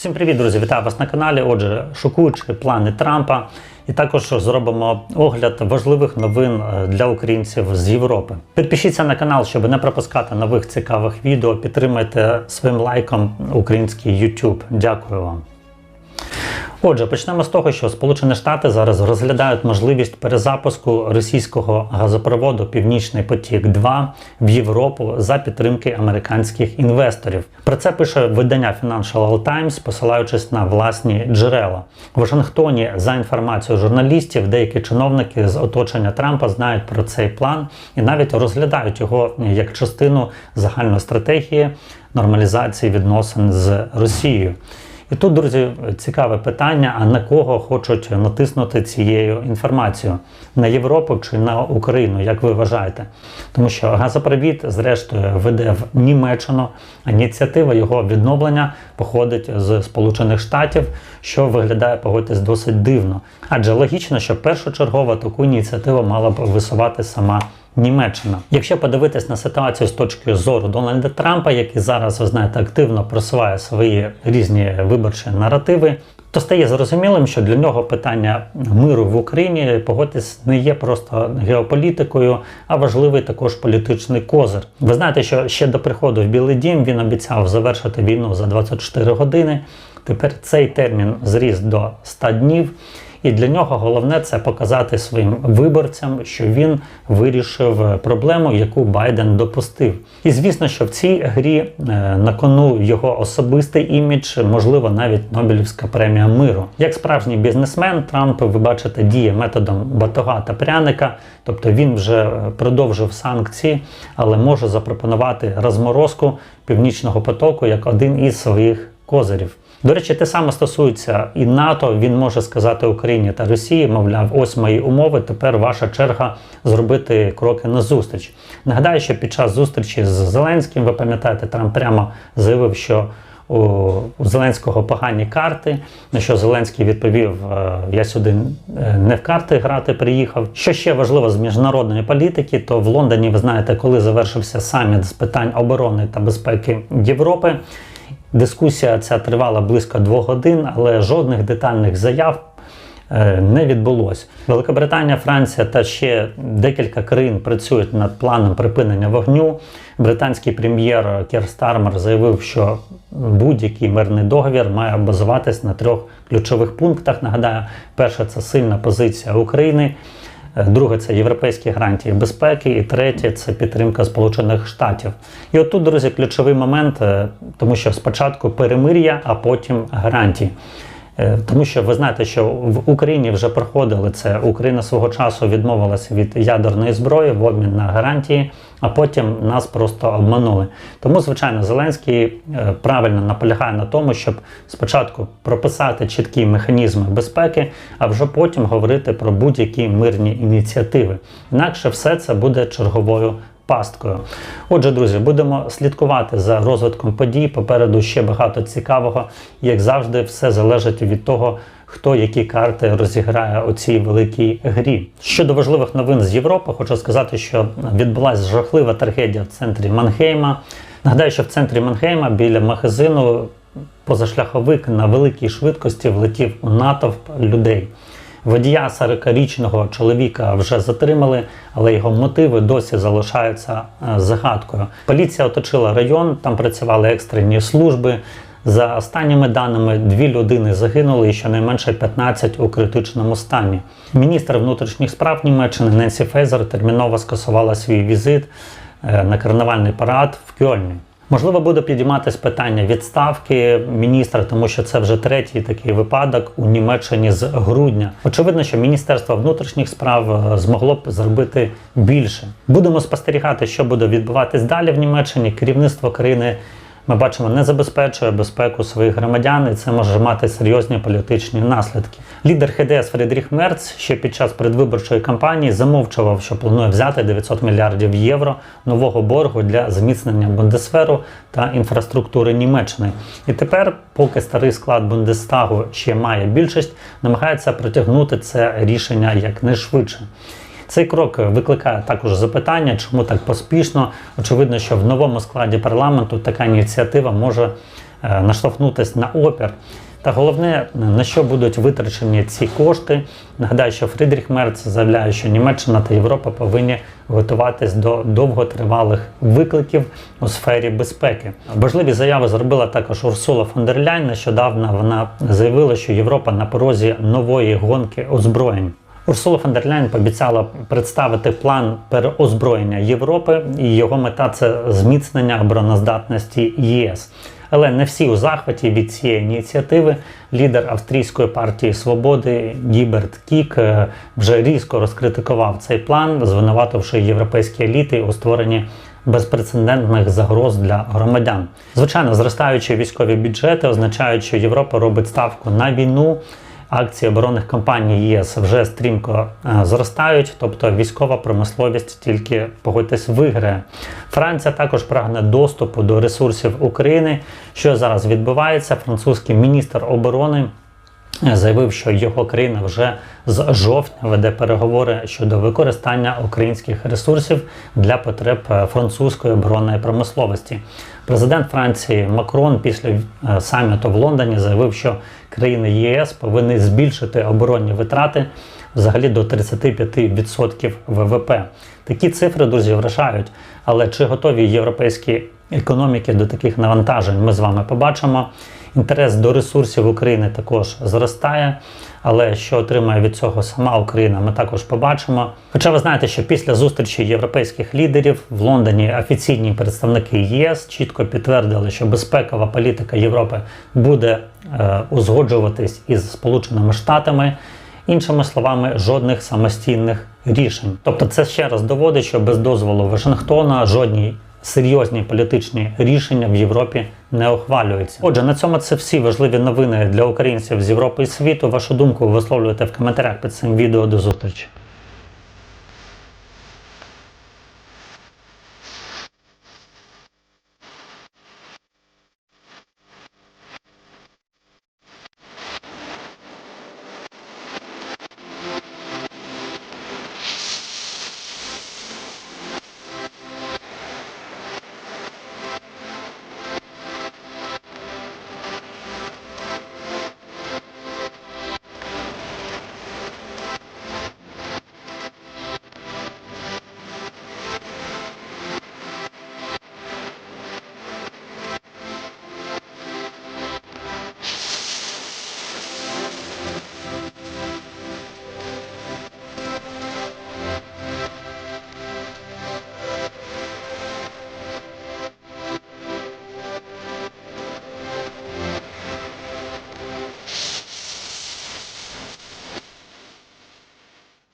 Всім привіт, друзі! Вітаю вас на каналі. Отже, шокуючі плани Трампа, і також зробимо огляд важливих новин е, для українців з Європи. Підпишіться на канал, щоб не пропускати нових цікавих відео. Підтримайте своїм лайком український YouTube. Дякую вам. Отже, почнемо з того, що Сполучені Штати зараз розглядають можливість перезапуску російського газопроводу Північний потік 2 в Європу за підтримки американських інвесторів. Про це пише видання Financial Times, посилаючись на власні джерела. В Вашингтоні, за інформацією журналістів, деякі чиновники з оточення Трампа знають про цей план і навіть розглядають його як частину загальної стратегії нормалізації відносин з Росією. І тут, друзі, цікаве питання: а на кого хочуть натиснути цією інформацією? На Європу чи на Україну, як ви вважаєте? Тому що газопровід, зрештою, веде в Німеччину. Ініціатива його відновлення походить з Сполучених Штатів, що виглядає погодьтесь досить дивно. Адже логічно, що першочергово таку ініціативу мала б висувати сама. Німеччина. Якщо подивитись на ситуацію з точки зору Дональда Трампа, який зараз, ви знаєте, активно просуває свої різні виборчі наративи, то стає зрозумілим, що для нього питання миру в Україні погодьтесь не є просто геополітикою, а важливий також політичний козир. Ви знаєте, що ще до приходу в Білий Дім він обіцяв завершити війну за 24 години. Тепер цей термін зріс до 100 днів. І для нього головне це показати своїм виборцям, що він вирішив проблему, яку Байден допустив. І звісно, що в цій грі е, на кону його особистий імідж, можливо, навіть Нобелівська премія миру. Як справжній бізнесмен, Трамп, ви бачите, діє методом батога та пряника, тобто він вже продовжив санкції, але може запропонувати розморозку північного потоку як один із своїх козирів. До речі, те саме стосується і НАТО. Він може сказати Україні та Росії, мовляв, ось мої умови. Тепер ваша черга зробити кроки назустріч. Нагадаю, що під час зустрічі з Зеленським, ви пам'ятаєте, Трамп прямо заявив, що у Зеленського погані карти. На що Зеленський відповів: я сюди е, не в карти грати приїхав. Що ще важливо з міжнародної політики, то в Лондоні, ви знаєте, коли завершився саміт з питань оборони та безпеки Європи. Дискусія ця тривала близько двох годин, але жодних детальних заяв е, не відбулося. Великобританія, Франція та ще декілька країн працюють над планом припинення вогню. Британський прем'єр Кер Стармер заявив, що будь-який мирний договір має базуватись на трьох ключових пунктах. Нагадаю, перше це сильна позиція України. Друге це європейські гарантії безпеки, і третє це підтримка Сполучених Штатів. І отут, друзі, ключовий момент, е, тому що спочатку перемир'я, а потім гарантії. Е, тому що ви знаєте, що в Україні вже проходили це. Україна свого часу відмовилася від ядерної зброї в обмін на гарантії, а потім нас просто обманули. Тому, звичайно, Зеленський е, правильно наполягає на тому, щоб спочатку прописати чіткі механізми безпеки, а вже потім говорити про будь-які мирні ініціативи. Інакше все це буде черговою пасткою. Отже, друзі, будемо слідкувати за розвитком подій. Попереду ще багато цікавого. Як завжди, все залежить від того, хто які карти розіграє у цій великій грі. Щодо важливих новин з Європи, хочу сказати, що відбулася жахлива трагедія в центрі Манхейма. Нагадаю, що в центрі Манхейма біля магазину позашляховик на великій швидкості влетів у натовп людей. Водія 40-річного чоловіка вже затримали, але його мотиви досі залишаються е, загадкою. Поліція оточила район, там працювали екстрені служби. За останніми даними, дві людини загинули і щонайменше 15 у критичному стані. Міністр внутрішніх справ Німеччини Ненсі Фейзер терміново скасувала свій візит е, на карнавальний парад в Кьольні. Можливо, буде підійматись питання відставки міністра, тому що це вже третій такий випадок у Німеччині з грудня. Очевидно, що Міністерство внутрішніх справ е, змогло б зробити більше. Будемо спостерігати, що буде відбуватись далі в Німеччині. Керівництво країни ми бачимо, не забезпечує безпеку своїх громадян, і це може мати серйозні політичні наслідки. Лідер ХДС Фредріх Мерц ще під час передвиборчої кампанії замовчував, що планує взяти 900 мільярдів євро нового боргу для зміцнення Бундесферу та інфраструктури Німеччини. І тепер, поки старий склад Бундестагу ще має більшість, намагається протягнути це рішення якнайшвидше. Цей крок викликає також запитання, чому так поспішно. Очевидно, що в новому складі парламенту така ініціатива може е, наштовхнутися на опір. Та головне, на що будуть витрачені ці кошти. Нагадаю, що Фрідріх Мерц заявляє, що Німеччина та Європа повинні готуватись до довготривалих викликів у сфері безпеки. Важливі заяви зробила також Урсула фон дер Ляйн. Нещодавно вона заявила, що Європа на порозі нової гонки озброєнь. Урсула фон дер Ляйн пообіцяла представити план переозброєння Європи, і його мета це зміцнення обороноздатності ЄС. Але не всі у захваті від цієї ініціативи. Лідер австрійської партії свободи Гіберт Кік е, вже різко розкритикував цей план, звинувативши європейські еліти у створенні безпрецедентних загроз для громадян. Звичайно, зростаючі військові бюджети означають, що Європа робить ставку на війну. Акції оборонних компаній ЄС вже стрімко е, зростають, тобто військова промисловість тільки погодьтесь виграє. Франція також прагне доступу до ресурсів України. Що зараз відбувається? Французький міністр оборони заявив, що його країна вже з жовтня веде переговори щодо використання українських ресурсів для потреб е, французької оборонної промисловості. Президент Франції Макрон після е, саміту в Лондоні заявив, що країни ЄС повинні збільшити оборонні витрати взагалі до 35% ВВП. Такі цифри, друзі, вражають. Але чи готові європейські економіки до таких навантажень? Ми з вами побачимо. Інтерес до ресурсів України також зростає, але що отримає від цього сама Україна, ми також побачимо. Хоча ви знаєте, що після зустрічі європейських лідерів в Лондоні офіційні представники ЄС чітко підтвердили, що безпекова політика Європи буде е, узгоджуватись із Сполученими Штатами. Іншими словами, жодних самостійних рішень. Тобто, це ще раз доводить, що без дозволу Вашингтона жодні серйозні політичні рішення в Європі не ухвалюється. Отже, на цьому це всі важливі новини для українців з Європи і світу. Вашу думку висловлюйте в коментарях під цим відео. До зустрічі.